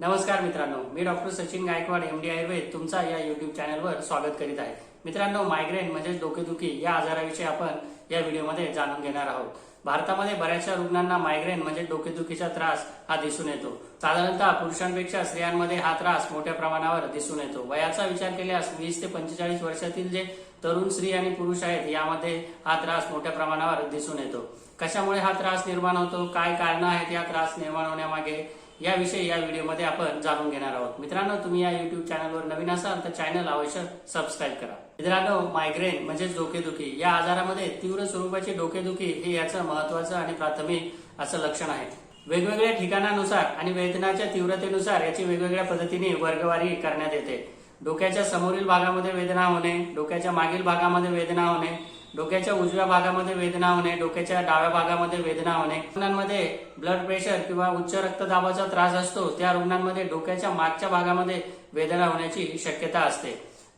नमस्कार मित्रांनो मी doctor Sachin Gaikwad M D Ayurveda तुमचा या युट्यूब चॅनलवर स्वागत करीत आहे. मित्रांनो मायग्रेन म्हणजेच डोकेदुखी या आजाराविषयी आपण या व्हिडिओमध्ये जाणून घेणार आहोत. भारतामध्ये बऱ्याचशा रुग्णांना मायग्रेन म्हणजे डोकेदुखीचा त्रास हा दिसून येतो. साधारणतः पुरुषांपेक्षा स्त्रियांमध्ये हा त्रास मोठ्या प्रमाणावर दिसून येतो. वयाचा विचार केल्यास वीस ते पंचेचाळीस वर्षातील जे तरुण स्त्री आणि पुरुष आहेत यामध्ये हा त्रास मोठ्या प्रमाणावर दिसून येतो. कशामुळे हा त्रास निर्माण होतो? काय कारण आहेत या त्रास निर्माण होण्यामागे? याविषयी या व्हिडिओमध्ये आपण जाणून घेणार आहोत. मित्रांनो तुम्ही या युट्यूब चॅनलवर नवीन असाल तर चॅनल अवश्य सबस्क्राईब करा. मित्रांनो मायग्रेन म्हणजेच डोकेदुखी या आजारामध्ये तीव्र स्वरूपाची डोकेदुखी हे याचं महत्वाचं आणि प्राथमिक असं लक्षण आहे. वेगवेगळ्या ठिकाणानुसार आणि वेदनाच्या तीव्रतेनुसार याची वेगवेगळ्या पद्धतीने वर्गवारी करण्यात येते. डोक्याच्या समोरील भागामध्ये वेदना होणे डोक्याच्या मागील भागामध्ये वेदना होणे डोक्याच्या उजव्या भागामध्ये वेदना होणे डोक्याच्या डाव्या भागामध्ये वेदना होणे. रुग्णांमध्ये ब्लड प्रेशर किंवा उच्च रक्तदाबाचा त्रास असतो त्या रुग्णांमध्ये डोक्याच्या मागच्या भागामध्ये वेदना होण्याची शक्यता असते.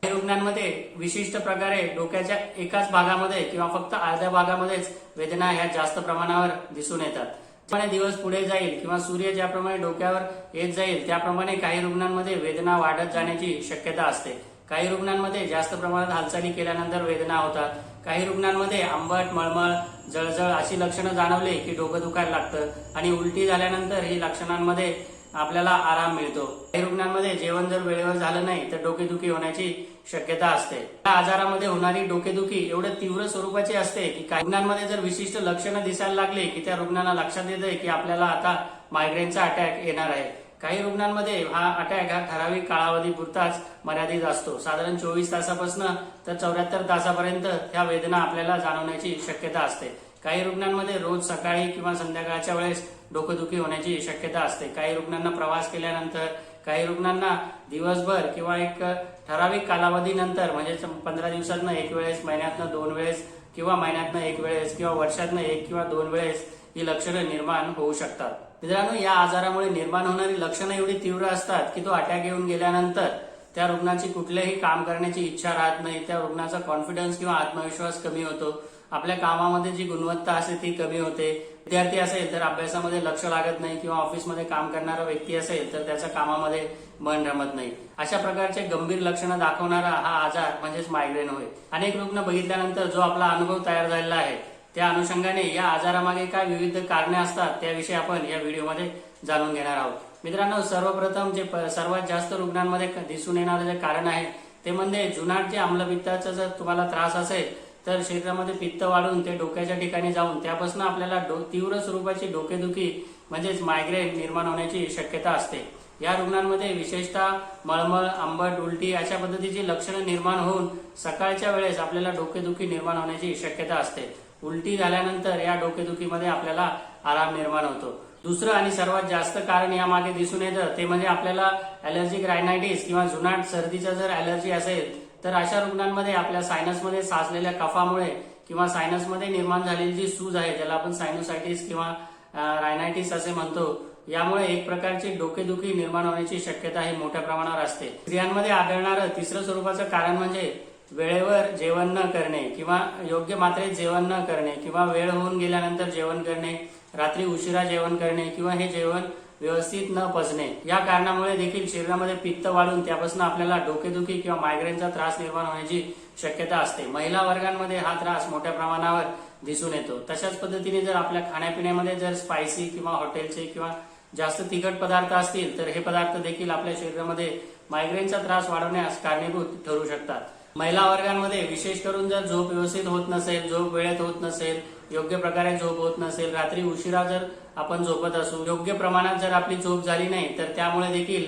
काही रुग्णांमध्ये विशिष्ट प्रकारे डोक्याच्या एकाच भागामध्ये किंवा फक्त अर्ध्या भागामध्येच वेदना ह्या जास्त प्रमाणावर दिसून येतात. ज्याप्रमाणे दिवस पुढे जाईल किंवा सूर्य ज्याप्रमाणे डोक्यावर येत जाईल त्याप्रमाणे काही रुग्णांमध्ये वेदना वाढत जाण्याची शक्यता असते. काही रुग्णांमध्ये जास्त प्रमाणात हालचाली केल्यानंतर वेदना होतात. काही रुग्णांमध्ये आंबट मळमळ जळजळ अशी लक्षणं जाणवले की डोकं दुखायला लागतं आणि उलटी झाल्यानंतर ही लक्षणांमध्ये आपल्याला आराम मिळतो. काही रुग्णांमध्ये जेवण जर वेळेवर झालं नाही तर डोकेदुखी होण्याची शक्यता असते. या आजारामध्ये होणारी डोकेदुखी एवढं तीव्र स्वरूपाची असते की काही रुग्णांमध्ये जर विशिष्ट लक्षणं दिसायला लागली की त्या रुग्णांना लक्षात येते की आपल्याला आता मायग्रेनचा अटॅक येणार आहे. काही रुग्णांमध्ये हा अटॅक हा ठराविक कालावधीपुरताच मर्यादित असतो. साधारण चोवीस तासापासून तर चौऱ्याहत्तर तासापर्यंत ह्या वेदना आपल्याला जाणवण्याची शक्यता असते. काही रुग्णांमध्ये रोज सकाळी किंवा संध्याकाळच्या वेळेस डोकंदुखी होण्याची शक्यता असते. काही रुग्णांना प्रवास केल्यानंतर काही रुग्णांना दिवसभर किंवा एक ठराविक कालावधीनंतर म्हणजे पंधरा दिवसातनं एक वेळेस महिन्यातनं दोन वेळेस किंवा महिन्यातनं एक वेळेस किंवा वर्षातनं एक किंवा दोन वेळेस ही लक्षणं निर्माण होऊ शकतात. मित्रांनो या आजारामुळे निर्माण होणारी लक्षणं एवढी तीव्र असतात की तो अटॅक येऊन गेल्यानंतर त्या रुग्णाची कुठलेही काम करण्याची इच्छा राहत नाही. त्या रुग्णाचा कॉन्फिडन्स किंवा आत्मविश्वास कमी होतो. आपल्या कामामध्ये जी गुणवत्ता असते ती कमी होते. विद्यार्थी असेल तर अभ्यासामध्ये लक्ष लागत नाही किंवा ऑफिसमध्ये काम करणारा व्यक्ती असेल तर त्याच्या कामामध्ये मन रमत नाही. अशा प्रकारचे गंभीर लक्षणं दाखवणारा हा आजार म्हणजेच मायग्रेन होय. अनेक रुग्ण बघितल्यानंतर जो आपला अनुभव तयार झालेला आहे त्या अनुषंगाने या आजारामागे काय विविध कारणे असतात त्याविषयी आपण या व्हिडिओमध्ये जाणून घेणार आहोत. मित्रांनो सर्वप्रथम जे प- सर्वात जास्त रुग्णांमध्ये दिसून येणारं जे कारण आहे ते म्हणजे जुनाट जे आम्लपित्ताचा जर तुम्हाला त्रास असेल तर शरीरामध्ये पित्त वाढून ते डोक्याच्या ठिकाणी जाऊन त्यापासून आपल्याला डो- तीव्र स्वरूपाची डोकेदुखी म्हणजेच मायग्रेन निर्माण होण्याची शक्यता असते. या रुग्णांमध्ये विशेषतः मळमळ आंबट उलटी अशा पद्धतीची लक्षणं निर्माण होऊन सकाळच्या वेळेस आपल्याला डोकेदुखी निर्माण होण्याची शक्यता असते. उलटी झाल्यानंतर या डोकेदुखीमध्ये आपल्याला आराम निर्माण होतो. दुसरं आणि सर्वात जास्त कारण यामागे दिसून येतं ते म्हणजे आपल्याला अॅलर्जिक रायनायटिस किंवा जुनाट सर्दीचा जर ॲलर्जी असेल तर अशा रुग्णांमध्ये आपल्या सायनसमध्ये साचलेल्या कफामुळे किंवा सायनसमध्ये निर्माण झालेली जी सूज आहे ज्याला आपण सायनोसायटिस किंवा रायनायटिस असे म्हणतो यामुळे एक प्रकारची डोकेदुखी निर्माण होण्याची शक्यता ही मोठ्या प्रमाणावर असते. स्त्रियांमध्ये आढळणारं तिसरं स्वरूपाचं कारण म्हणजे वेळेवर जेवण न करणे किंवा योग्य मात्रेत जेवण न करणे किंवा वेळ होऊन गेल्यानंतर जेवण करणे रात्री उशिरा जेवण करणे किंवा हे जेवण व्यवस्थित न पचणे या कारणामुळे देखील शरीरामध्ये पित्त वाढून त्यापासून आपल्याला डोकेदुखी किंवा मायग्रेनचा त्रास निर्माण होण्याची शक्यता असते. महिला वर्गांमध्ये हा त्रास मोठ्या प्रमाणावर दिसून येतो. तशाच पद्धतीने जर आपल्या खाण्यापिण्यामध्ये जर स्पायसी किंवा हॉटेलचे किंवा जास्त तिखट पदार्थ असतील तर हे पदार्थ देखील आपल्या शरीरामध्ये मायग्रेनचा त्रास वाढवण्यास कारणीभूत ठरू शकतात. महिला वर्गांमध्ये विशेष करून जर झोप व्यवस्थित होत नसेल झोप वेळेत होत नसेल योग्य प्रकारे झोप होत नसेल रात्री उशिरा जर आपण झोपत असू योग्य प्रमाणात जर आपली झोप झाली नाही तर त्यामुळे देखील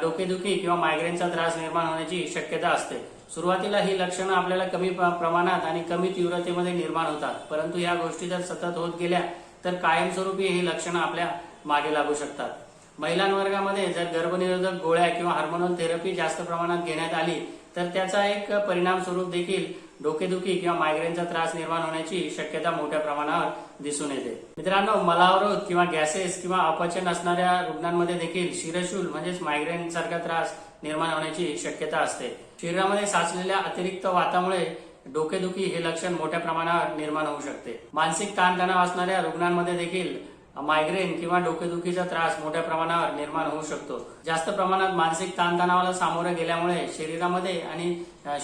डोकेदुखी किंवा मायग्रेनचा त्रास निर्माण होण्याची शक्यता असते. सुरुवातीला ही लक्षणं आपल्याला कमी प्रमाणात आणि कमी तीव्रतेमध्ये निर्माण होतात. परंतु या गोष्टी जर सतत होत गेल्या तर कायमस्वरूपी ही लक्षणं आपल्या मागे लागू शकतात. महिलांवर्गामध्ये जर गर्भनिरोधक गोळ्या किंवा हार्मोनल थेरपी जास्त प्रमाणात घेण्यात आली तर त्याचा एक परिणाम स्वरूप देखील डोकेदुखी किंवा मायग्रेनचा त्रास निर्माण होण्याची शक्यता मोठ्या प्रमाणावर दिसून येते. मित्रांनो मलावरोध किंवा गॅसेस किंवा अपचन असणाऱ्या रुग्णांमध्ये देखील शिरशूल म्हणजेच मायग्रेन सारखा त्रास निर्माण होण्याची शक्यता असते. शरीरामध्ये साचलेल्या अतिरिक्त वातामुळे डोकेदुखी हे लक्षण मोठ्या प्रमाणावर निर्माण होऊ शकते. मानसिक ताणतणाव असणाऱ्या रुग्णांमध्ये देखील मायग्रेन किंवा डोकेदुखीचा त्रास मोठ्या प्रमाणावर निर्माण होऊ शकतो. जास्त प्रमाणात मानसिक ताणतणावाला सामोरे गेल्यामुळे शरीरामध्ये आणि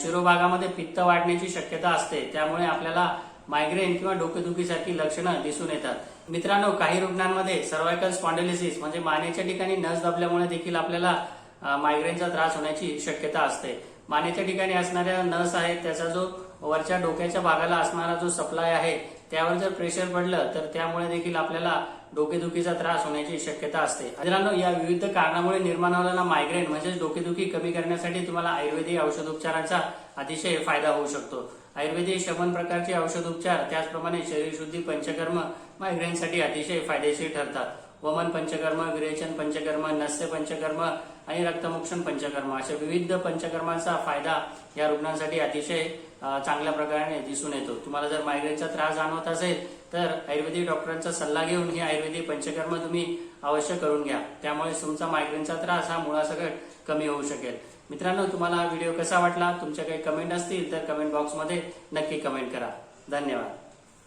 शिरोभागामध्ये पित्त वाढण्याची शक्यता असते. त्यामुळे आपल्याला मायग्रेन किंवा डोकेदुखीसारखी लक्षणं दिसून येतात. मित्रांनो काही रुग्णांमध्ये सर्वायकल स्पॉन्डिलिसिस म्हणजे मानेच्या ठिकाणी नस दबल्यामुळे देखील आपल्याला मायग्रेनचा त्रास होण्याची शक्यता असते. मानेच्या ठिकाणी असणाऱ्या नस आहेत त्याचा जो वरच्या डोक्याच्या भागाला असणारा जो सप्लाय आहे त्यावर जर प्रेशर पडलं तर त्यामुळे देखील आपल्याला डोकेदुखीचा त्रास होण्याची शक्यता असते. मित्रांनो या विविध कारणामुळे निर्माण होणारा मायग्रेन म्हणजेच डोकेदुखी कमी करण्यासाठी तुम्हाला आयुर्वेदिक औषधोपचाराचा अतिशय फायदा होऊ शकतो. आयुर्वेदिक शमन प्रकारचे औषधोपचार त्याचप्रमाणे शरीरशुद्धी पंचकर्म मायग्रेनसाठी अतिशय फायदेशीर ठरतात. वमन पंचकर्म विरेचन पंचकर्म नस्य पंचकर्म आणि रक्तमोक्षण पंचकर्म अशा विविध पंचकर्मांचा फायदा या रुग्णांसाठी अतिशय चांगल्या प्रकारे दिसून येतो. तुम्हाला जर मायग्रेनचा त्रास जाणवत असेल तर आयुर्वेदिक डॉक्टरांचा सल्ला घेऊन हे आयुर्वेदिक पंचकर्म तुम्ही अवश्य करून घ्या. त्यामुळे तुमचा मायग्रेनचा त्रास हा मुळासकट कमी होऊ शकेल. मित्रांनो तुम्हाला हा व्हिडिओ कसा वाटला? तुमच्या काही कमेंट असतील तर कमेंट बॉक्समध्ये नक्की कमेंट करा. धन्यवाद.